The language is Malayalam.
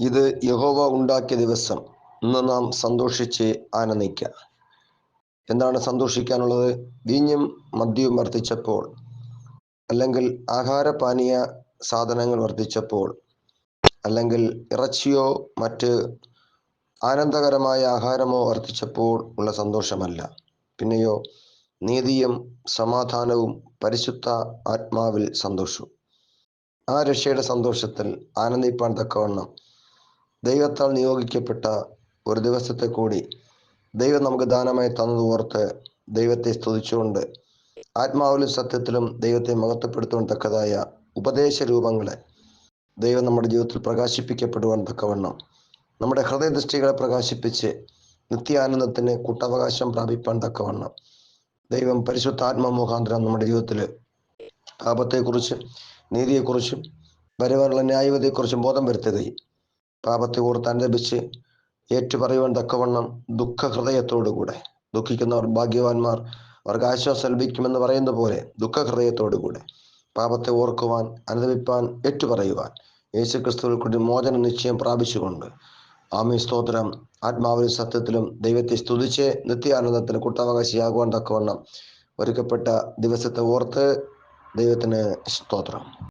ഇത് യഹോവ ഉണ്ടാക്കിയ ദിവസം. ഇന്ന് നാം സന്തോഷിച്ച് ആനന്ദിക്കുക എന്താണ് സന്തോഷിക്കാനുള്ളത്? വീഞ്ഞും മദ്യവും വർദ്ധിച്ചപ്പോൾ അല്ലെങ്കിൽ ആഹാരപാനീയ സാധനങ്ങൾ വർദ്ധിച്ചപ്പോൾ അല്ലെങ്കിൽ ഇറച്ചിയോ മറ്റ് ആനന്ദകരമായ ആഹാരമോ വർദ്ധിച്ചപ്പോൾ ഉള്ള സന്തോഷമല്ല. പിന്നെയോ നീതിയും സമാധാനവും പരിശുദ്ധ ആത്മാവിൽ സന്തോഷവും ആ രക്ഷയുടെ സന്തോഷത്തിൽ ആനന്ദിപ്പാൻ തക്കവണ്ണം ദൈവത്താൽ നിയോഗിക്കപ്പെട്ട ഒരു ദിവസത്തെ കൂടി ദൈവം നമുക്ക് ദാനമായി തന്നത് ഓർത്ത് ദൈവത്തെ സ്തുതിച്ചുകൊണ്ട് ആത്മാവിലും സത്യത്തിലും ദൈവത്തെ മഹത്വപ്പെടുത്തുവാൻ തക്കതായ ഉപദേശ രൂപങ്ങളെ ദൈവം നമ്മുടെ ജീവിതത്തിൽ പ്രകാശിപ്പിക്കപ്പെടുവാൻ തക്കവണ്ണം നമ്മുടെ ഹൃദയദൃഷ്ടികളെ പ്രകാശിപ്പിച്ച് നിത്യാനന്ദത്തിന് കൂട്ടവകാശം പ്രാപിപ്പാൻ തക്കവണ്ണം ദൈവം പരിശുദ്ധാത്മ മുഖാന്തരം നമ്മുടെ ജീവിതത്തിൽ പാപത്തെക്കുറിച്ചും നീതിയെക്കുറിച്ചും വരുവാനുള്ള ന്യായവതിയെക്കുറിച്ചും ബോധം വരുത്തുകയും പാപത്തെ ഓർത്ത് അനുദപിച്ച് ഏറ്റുപറയുവാൻ തക്കവണ്ണം ദുഃഖ ഹൃദയത്തോടുകൂടെ ദുഃഖിക്കുന്നവർ ഭാഗ്യവാന്മാർ അവർക്ക് ആശ്വാസം ലഭിക്കുമെന്ന് പറയുന്ന പോലെ ദുഃഖ ഹൃദയത്തോടുകൂടെ പാപത്തെ ഓർക്കുവാൻ അനുദപിപ്പാൻ ഏറ്റുപറയുവാൻ യേശു ക്രിസ്തുവിൽ കൂടി മോചന നിശ്ചയം പ്രാപിച്ചുകൊണ്ട്. ആമി സ്തോത്രം. ആത്മാവിലും സത്യത്തിലും ദൈവത്തെ സ്തുതിച്ച് നിത്യാനന്ദത്തിന് കുട്ടാവകാശിയാകുവാൻ തക്കവണ്ണം ഒരുക്കപ്പെട്ട ദിവസത്തെ ഓർത്ത് ദൈവത്തിന് സ്തോത്രം.